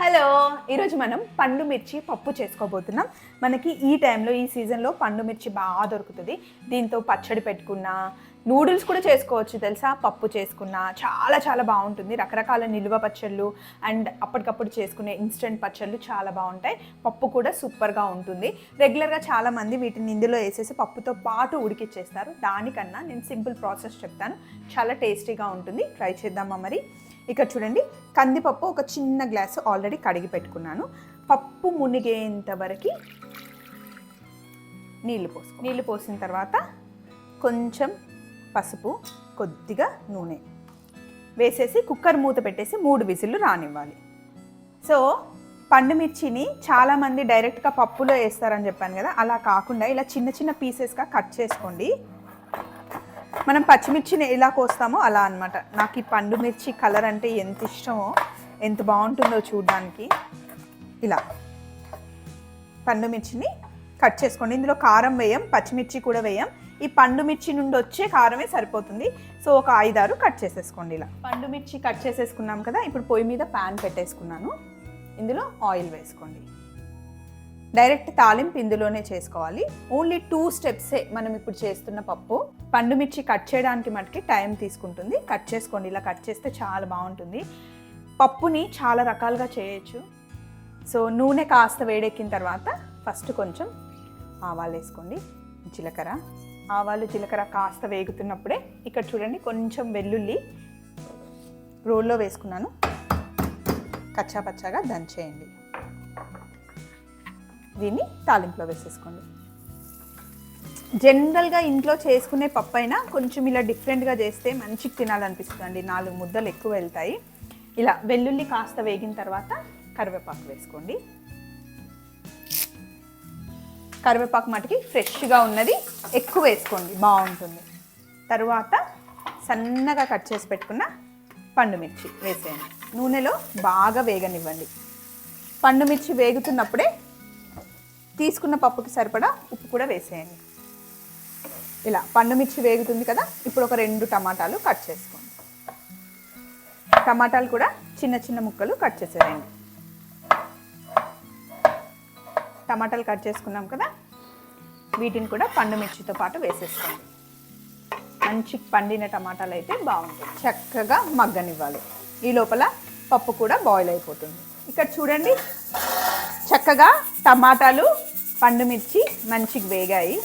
Hello ఈరోజు మనం పండు మిర్చి పప్పు చేసుకోబోతున్నాం. మనకి ఈ టైంలో ఈ సీజన్లో పండు మిర్చి బాగా దొరుకుతుంది. దీంతో పచ్చడి పెట్టుకున్నా నూడిల్స్ కూడా చేసుకోవచ్చు తెలుసా? పప్పు చేసుకున్నా చాలా చాలా బాగుంటుంది. రకరకాల నిల్వ పచ్చళ్ళు అండ్ అప్పటికప్పుడు చేసుకునే ఇన్స్టెంట్ పచ్చళ్ళు చాలా బాగుంటాయి. పప్పు కూడా సూపర్గా ఉంటుంది. రెగ్యులర్గా చాలామంది వీటిని ఇందులో వేసేసి పప్పుతో పాటు ఉడికిచ్చేస్తారు. దానికన్నా నేను సింపుల్ ప్రాసెస్ చెప్తాను. చాలా టేస్టీగా ఉంటుంది. ట్రై చేద్దామా మరి? ఇక్కడ చూడండి. కందిపప్పు ఒక చిన్న గ్లాసు ఆల్రెడీ కడిగి పెట్టుకున్నాను. పప్పు మునిగేంత వరకు నీళ్ళు పోసు నీళ్ళు పోసిన తర్వాత కొంచెం పసుపు కొద్దిగా నూనె. వేసేసి కుక్కర్ మూత పెట్టేసి మూడు విజిల్లు రానివ్వాలి. సో పండు మిర్చిని చాలామంది డైరెక్ట్గా పప్పులో వేస్తారని చెప్పాను కదా అలా కాకుండా ఇలా చిన్న చిన్న పీసెస్గా కట్ చేసుకోండి. మనం పచ్చిమిర్చిని ఎలా కోస్తామో అలా అన్నమాట. నాకు ఈ పండు మిర్చి కలర్ అంటే ఎంత ఇష్టమో ఎంత బాగుంటుందో చూడడానికి. ఇలా. పండు మిర్చిని కట్ చేసుకోండి. ఇందులో కారం వేయం పచ్చిమిర్చి కూడా వేయం. ఈ పండు మిర్చి నుండి వచ్చే కారమే సరిపోతుంది. సో ఒక ఐదారు కట్ చేసేసుకోండి ఇలా. పండు మిర్చి కట్ చేసేసుకున్నాం కదా ఇప్పుడు పొయ్యి మీద ప్యాన్ పెట్టేసుకున్నాను. ఇందులో ఆయిల్ వేసుకోండి. డైరెక్ట్ తాలింపు ఇందులోనే చేసుకోవాలి. ఓన్లీ టూ స్టెప్సే మనం ఇప్పుడు చేస్తున్న పప్పు. పండు మిర్చి కట్ చేయడానికి మటుకి టైం తీసుకుంటుంది. కట్ చేసుకోండి ఇలా కట్ చేస్తే చాలా బాగుంటుంది. పప్పుని చాలా రకాలుగా చేయొచ్చు. సో నూనె కాస్త వేడెక్కిన తర్వాత ఫస్ట్ కొంచెం ఆవాలు వేసుకోండి. జీలకర్ర. ఆవాలు జీలకర్ర కాస్త వేగుతున్నప్పుడే ఇక్కడ చూడండి కొంచెం వెల్లుల్లి రోల్లో వేసుకున్నాను. కచ్చా పచ్చాగా దంచేయండి దీన్ని తాలింపులో వేసేసుకోండి. జనరల్గా ఇంట్లో చేసుకునే పప్పు అయినా కొంచెం ఇలా డిఫరెంట్గా చేస్తే మంచిగా తినాలనిపిస్తుంది అండి. నాలుగు ముద్దలు ఎక్కువ వెళ్తాయి. ఇలా వెల్లుల్లి కాస్త వేగిన తర్వాత కరివేపాకు వేసుకోండి. కరివేపాకు మటుకి ఫ్రెష్గా ఉన్నది. ఎక్కువ వేసుకోండి బాగుంటుంది. తరువాత సన్నగా కట్ చేసి పెట్టుకున్న పండు మిర్చి వేసేయండి. నూనెలో బాగా వేగనివ్వండి. పండు మిర్చి వేగుతున్నప్పుడే తీసుకున్న పప్పుకి సరిపడా ఉప్పు కూడా వేసేయండి. ఇలా పండు మిర్చి వేగుతుంది కదా ఇప్పుడు ఒక రెండు టమాటాలు కట్ చేసుకోండి. టమాటాలు కూడా చిన్న చిన్న ముక్కలు కట్ చేసేయండి. టమాటాలు కట్ చేసుకున్నాం కదా వీటిని కూడా పండు మిర్చితో పాటు వేసేసుకోండి మంచి పండిన టమాటాలు అయితే బాగుంటుంది చక్కగా మగ్గనివ్వాలి. ఈ లోపల పప్పు కూడా బాయిల్ అయిపోతుంది. ఇక్కడ చూడండి చక్కగా టమాటాలు పండు మిర్చి మంచిగా వేగాయి.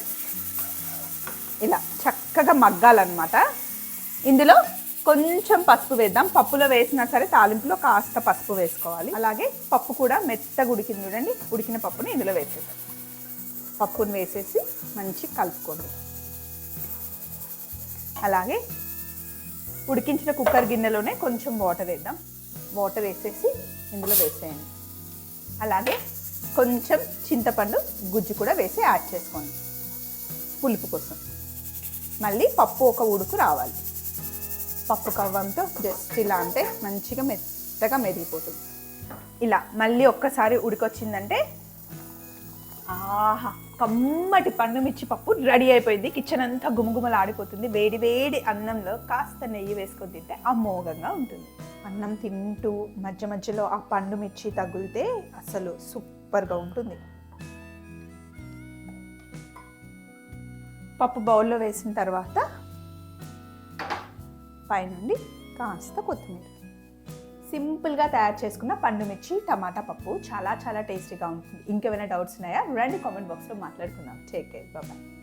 ఇలా చక్కగా మగ్గాలన్నమాట. ఇందులో కొంచెం పసుపు వేద్దాం. పప్పులో వేసినా సరే తాలింపులో కాస్త పసుపు వేసుకోవాలి. అలాగే పప్పు కూడా మెత్తగా ఉడికింది చూడండి. ఉడికిన పప్పుని ఇందులో వేసేద్దాం. పప్పుని వేసేసి మంచి కలుపుకోండి. అలాగే ఉడికించిన కుక్కర్ గిన్నెలోనే కొంచెం వాటర్ వేద్దాం. వాటర్ వేసేసి ఇందులో వేసేయండి. అలాగే కొంచెం చింతపండు గుజ్జు కూడా వేసి యాడ్ చేసుకోండి. పులుపు కోసం. మళ్ళీ పప్పు ఒక ఉడుకు రావాలి. పప్పు కవ్వంతో జస్ట్ ఇలా అంటే మంచిగా మెత్తగా మెదిగిపోతుంది ఇలా మళ్ళీ ఒక్కసారి ఉడికొచ్చిందంటే ఆహా కమ్మటి పండు మిర్చి పప్పు రెడీ అయిపోయింది. కిచెన్ అంతా గుమగుమలు ఆడిపోతుంది వేడి వేడి అన్నంలో కాస్త నెయ్యి వేసుకొని తింటే అమోఘంగా ఉంటుంది. అన్నం తింటూ మధ్య మధ్యలో ఆ పండు మిర్చి తగిలితే అసలు సూపర్గా ఉంటుంది. పప్పు బౌల్లో వేసిన తర్వాత పైనుండి కాస్త కొత్తిమీర. సింపుల్గా తయారు చేసుకున్న పండు మిర్చి టమాటా పప్పు చాలా చాలా టేస్టీగా ఉంటుంది. ఇంకేమైనా డౌట్స్ ఉన్నాయా? రండి కామెంట్ బాక్స్లో మాట్లాడుకుందాం. టేక్ కేర్ బాబాయ్